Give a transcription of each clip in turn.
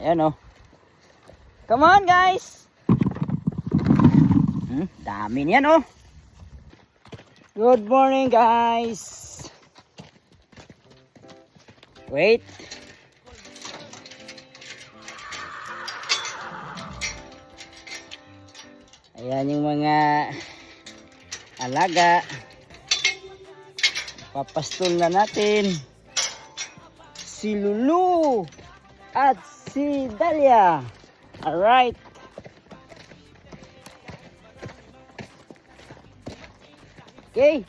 Ayan oh. Come on guys. Hmm, dami niyan oh. Good morning guys. Wait. Ayan yung mga alaga. Papastol na natin. Si Lulu at si Dalia. Alright. Okay.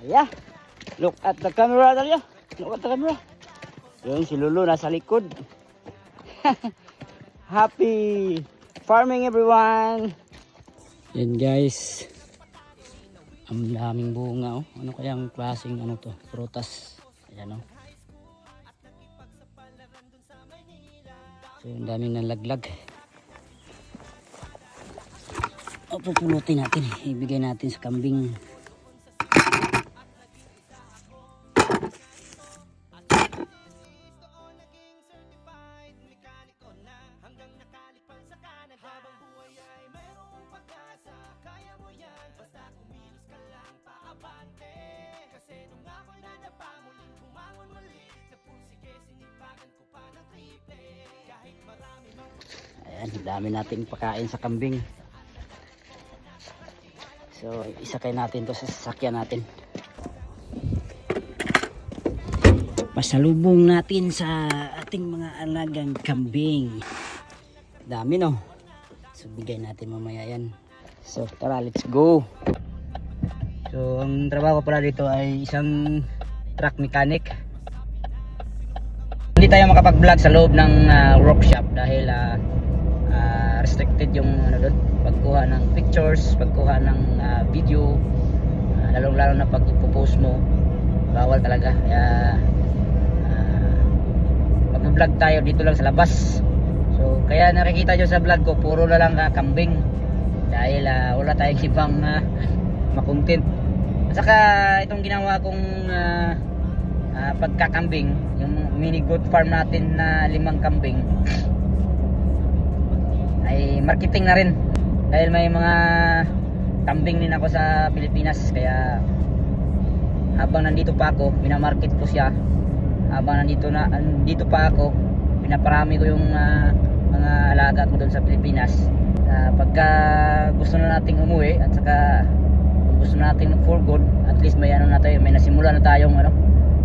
Yeah. Look at the camera, Dalia. Look at the camera. Yun, si Lulu nasa likod. Happy farming everyone. Yan guys. Ang daming bunga oh. Ano kayang klaseng ano to? Prutas. Ayan oh. So ang daming nalaglag. O pupulutin natin. Ibigay natin sa kambing. Ayan, dami nating pakain sa kambing. So, isakay natin to sa sasakyan natin. Pasalubong natin sa ating mga alagang kambing. Dami no. So, bigay natin mamaya yan. So, tara, let's go. So, ang trabaho pala dito ay isang truck mechanic. Hindi tayo makapag-vlog sa loob ng ah, workshop dahil ah, restricted yung ano doon, pagkuha ng pictures, pagkuha ng ah, video, ah, lalong-lalo na pag ipopost mo, bawal talaga. Kaya ah, mag-vlog tayo dito lang sa labas. So, kaya nakikita nyo sa vlog ko, puro na lang ah, kambing. Dahil ah, wala tayong ibang uh, makontent. At saka itong ginawa kong ah, ah, pagkakambing, yung mini goat farm natin na limang kambing, marketing na rin. Dahil may mga kambing din ako sa Pilipinas, kaya habang nandito pa ako, minamarket ko siya. Habang nandito na nandito pa ako, pinaparami ko yung ah, mga alaga ko doon sa Pilipinas. Ah, pagka gusto na nating umuwi at saka gusto natin for good, at least may ano na tayo, may nasimula na tayong ano,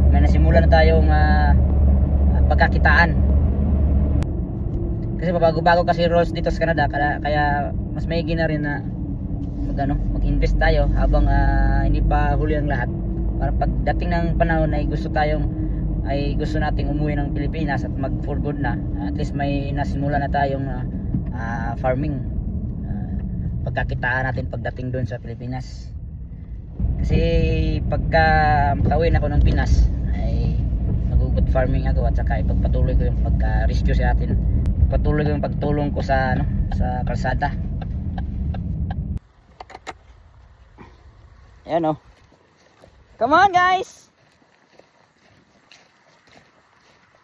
may nasimula na tayong ah, pagkakitaan. Kasi bago-bago kasi rules dito sa Canada kaya, kaya mas maigi na rin na mag, ano, mag-invest tayo habang ah, hindi pa huli ang lahat. Para pagdating ng panahon ay gusto tayong ay gusto nating umuwi ng Pilipinas at mag for good na. At least may nasimula na tayong ah, ah, farming. Ah, pagkakitaan natin pagdating doon sa Pilipinas. Kasi pagka makauwi ako ng Pinas ay nagugot farming ako at saka ipagpatuloy ko yung pagka-rescue sa atin. Patuloy yung pagtulong ko sa ano sa kalsada. Ayan oh. Come on guys.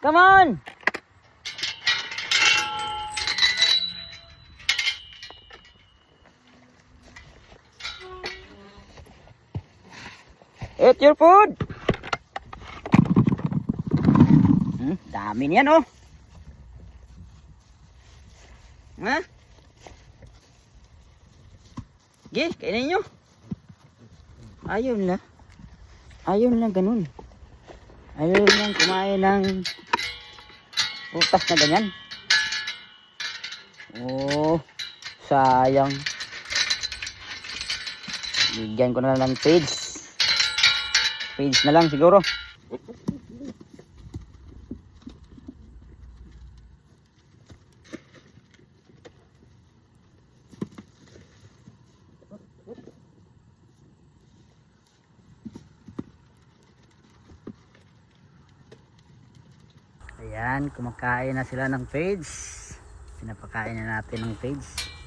Come on. Eat your food. Hmm, dami niyan oh. Ha? Ge, kainin nyo. Ayaw na. Ayaw na ganun. Ayaw na kumain ng putas na ganyan. Oh, sayang. Bigyan ko na lang ng page. Page na lang siguro. Ayan, kumakain na sila ng page. Pinapakain na natin ng page.